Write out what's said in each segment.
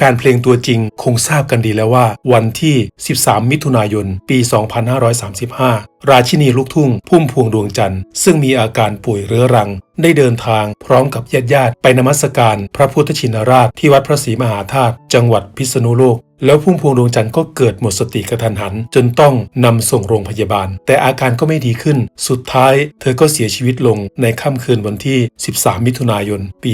ฟนเพลงตัวจริง คงทราบกันดีแล้วว่า วันที่ 13 มิถุนายน ปี 2535 ราชินีลูกทุ่ง พุ่มพวงดวงจันทร์ซึ่งมีอาการป่วยเรื้อรัง ได้เดินทางพร้อมกับญาติญาติๆไปนมัสการพระพุทธชินราชที่วัดพระศรีมหาธาตุจังหวัดพิษณุโลก แล้วพุ่มพวงดวงจันทร์ก็เกิดหมดสติกระทันหัน จนต้องนำส่งโรงพยาบาล แต่อาการก็ไม่ดีขึ้น สุดท้าย เธอก็เสียชีวิตลงในค่ำคืนวันที่ 13 มิถุนายน ปี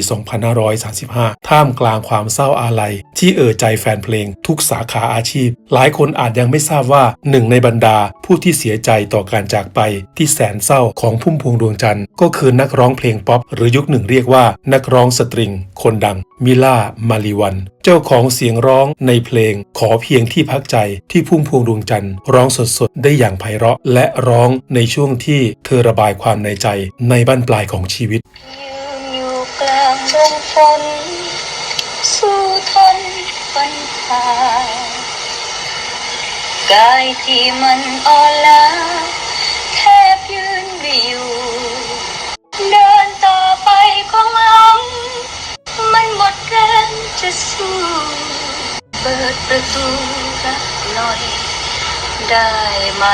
2535 ท่ามกลางความเศร้าอาลัย ที่เอ่อใจแฟนเพลงทุกสาขาอาชีพ หลายคนอาจยังไม่ทราบว่าหนึ่งในบรรดาผู้ที่เสียใจต่อการจากไปที่แสนเศร้าของพุ่มพวงดวงจันทร์ก็คือนักร้องเพลงป๊อปหรือยุคหนึ่งเรียกว่านักร้องสตริง คนดังมิล่ามาริวัน เจ้าของเสียงร้องในเพลงขอเพียงที่พักใจที่พุ่มพวงดวงจันทร์ร้องสดๆ ได้อย่างไพเราะ และร้องในช่วงที่เธอระบายความในใจในบั้นปลายของชีวิตอยู่กลางดงฝนสู้ทนฟันผ่ากายที่มันอ่อนล้า ประตูรักหน่อยได้ไหม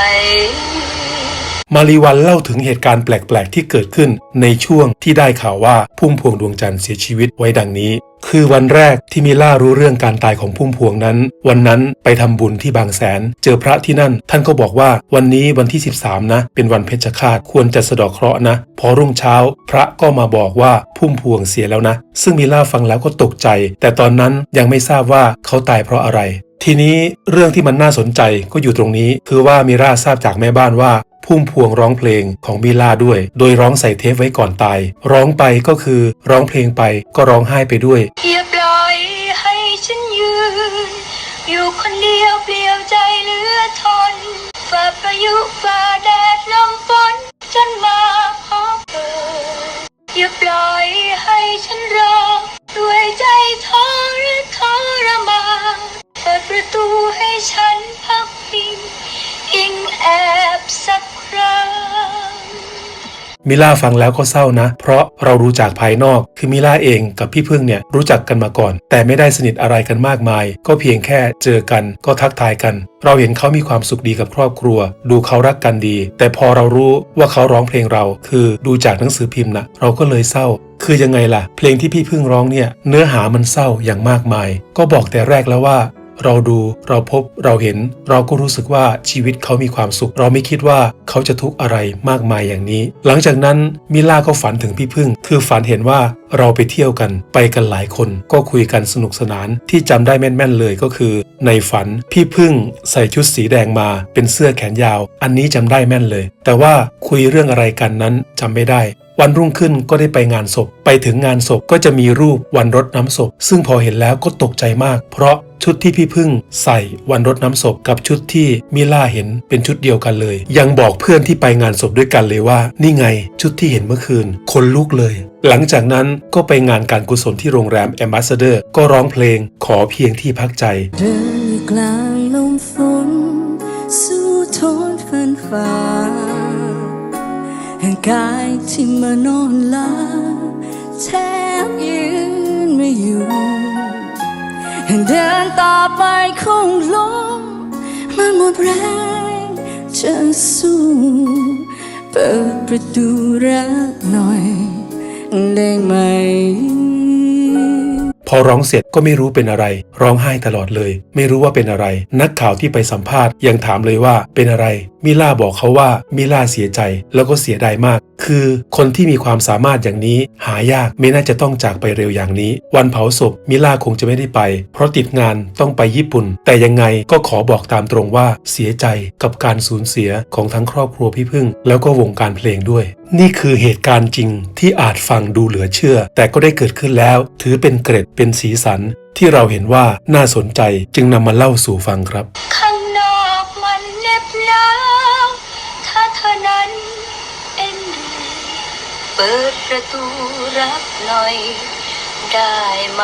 มารีวันเล่าถึงเหตุการณ์แปลก ๆ ที่เกิดขึ้นในช่วงที่ได้ข่าวว่าพุ่มพวงดวงจันทร์เสียชีวิตไว้ดังนี้ คือวันแรกที่มิล่ารู้เรื่องการตายของพุ่มพวงนั้น วันนั้นไปทำบุญที่บางแสน เจอพระที่นั่น ท่านก็บอกว่าวันนี้วันที่ 13 นะ เป็นวันเพชฌฆาตควรจะสะดอกเคราะห์นะ พอรุ่งเช้า พระก็มาบอกว่าพุ่มพวงเสียแล้วนะ ซึ่งมิล่าฟังแล้วก็ตกใจ แต่ตอนนั้นยังไม่ทราบว่าเขาตายเพราะอะไรทีนี้เรื่องที่มันน่าสนใจก็อยู่ตรงนี้ คือว่ามิราทราบจากแม่บ้านว่า พุ่มพวงร้องเพลงของมิลาด้วย โดยร้องใส่เทปไว้ก่อนตาย ร้องไปก็คือร้องเพลงไปก็ร้องไห้ไปด้วยอย่าปล่อยให้ฉันยืน อยู่คนเดียวเปลี่ยวใจเหลือทนฝ่าประยุฝ่าแดดลมฝนจนมาพบเธออย่าปล่อยให้ฉันรอ สักครั้ง มิล่าฟังแล้วก็เศร้านะ เพราะเรารู้จากภายนอก คือมิล่าเองกับพี่พึ่งเนี่ยรู้จักกันมาก่อน แต่ไม่ได้สนิทอะไรกันมากมาย ก็เพียงแค่เจอกันก็ทักทายกัน เราเห็นเขามีความสุขดีกับครอบครัว ดูเขารักกันดี แต่พอเรารู้ว่าเขาร้องเพลงเรา คือดูจากหนังสือพิมพ์นะเราก็เลยเศร้าคือยังไงล่ะ เพลงที่พี่พึ่งร้องเนี่ยเนื้อหามันเศร้าอย่างมากมาย ก็บอกแต่แรกแล้วว่า เราดู เราพบเราเห็น เราก็รู้สึกว่าชีวิตเขามีความสุข เราไม่คิดว่าเขาจะทุกข์อะไรมากมายอย่างนี้ หลังจากนั้นมิล่าก็ฝันถึงพี่พึ่ง คือฝันเห็นว่าเราไปเที่ยวกันไปกันหลายคน ก็คุยกันสนุกสนานที่จำได้แม่นๆเลยก็คือ ในฝันพี่พึ่งใส่ชุดสีแดงมา เป็นเสื้อแขนยาว อันนี้จำได้แม่นเลย แต่ว่าคุยเรื่องอะไรกันนั้นจำไม่ได้วันรุ่งขึ้นก็ได้ไปงานศพ ไปถึงงานศพก็จะมีรูปวันรดน้ำศพ ซึ่งพอเห็นแล้วก็ตกใจมาก เพราะชุดที่พี่พึ่งใส่วันรดน้ำศพกับชุดที่มิล่าเห็นเป็นชุดเดียวกันเลย ยังบอกเพื่อนที่ไปงานศพด้วยกันเลยว่า นี่ไงชุดที่เห็นเมื่อคืน คนลุกเลย หลังจากนั้นก็ไปงานการกุศลที่โรงแรมแอมบาสเดอร์ก็ร้องเพลงขอเพียงที่พักใจเดินกลางลมฝนสู้ทนฟันฝ่า กายที่มานอนลาแทบยืนไม่อยู่แห่งเดินต่อไปคงล้มมันหมดแรงจะสู้เปิดประตูรักหน่อยได้ไหม พอร้องเสร็จก็ไม่รู้เป็นอะไร ร้องไห้ตลอดเลย ไม่รู้ว่าเป็นอะไร นักข่าวที่ไปสัมภาษณ์ยังถามเลยว่าเป็นอะไร มิล่าบอกเขาว่ามิล่าเสียใจแล้วก็เสียดายมาก คือคนที่มีความสามารถอย่างนี้ หายากไม่น่าจะต้องจากไปเร็วอย่างนี้ วันเผาศพมิล่าคงจะไม่ได้ไป เพราะติดงานต้องไปญี่ปุ่น แต่ยังไงก็ขอบอกตามตรงว่าเสียใจกับการสูญเสียของทั้งครอบครัวพี่พึ่ง แล้วก็วงการเพลงด้วย นี่คือเหตุการณ์จริงที่อาจฟังดูเหลือเชื่อ แต่ก็ได้เกิดขึ้นแล้ว ถือเป็นเกร็ดเป็นสีสัน ที่เราเห็นว่าน่าสนใจจึงนำมาเล่าสู่ฟังครับ เปิดประตูรับหน่อย ได้ไหม